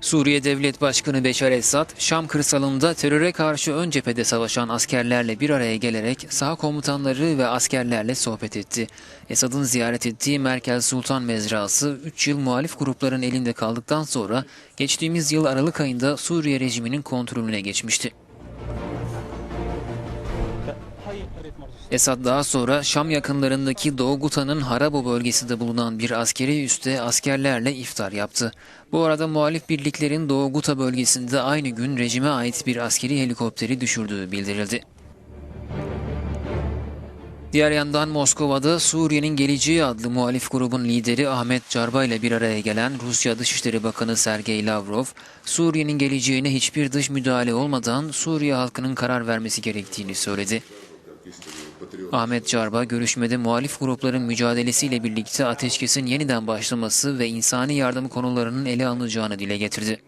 Suriye Devlet Başkanı Beşar Esad, Şam kırsalında teröre karşı ön cephede savaşan askerlerle bir araya gelerek saha komutanları ve askerlerle sohbet etti. Esad'ın ziyaret ettiği Merkel Sultan Mezrası 3 yıl muhalif grupların elinde kaldıktan sonra geçtiğimiz yıl Aralık ayında Suriye rejiminin kontrolüne geçmişti. Esad daha sonra Şam yakınlarındaki Doğu Guta'nın Harabo bölgesinde bulunan bir askeri üste askerlerle iftar yaptı. Bu arada muhalif birliklerin Doğu Guta bölgesinde aynı gün rejime ait bir askeri helikopteri düşürdüğü bildirildi. Diğer yandan Moskova'da Suriye'nin Geleceği adlı muhalif grubun lideri Ahmet Carba ile bir araya gelen Rusya Dışişleri Bakanı Sergey Lavrov, Suriye'nin geleceğine hiçbir dış müdahale olmadan Suriye halkının karar vermesi gerektiğini söyledi. Ahmet Carba görüşmede muhalif grupların mücadelesiyle birlikte ateşkesin yeniden başlaması ve insani yardım konularının ele alınacağını dile getirdi.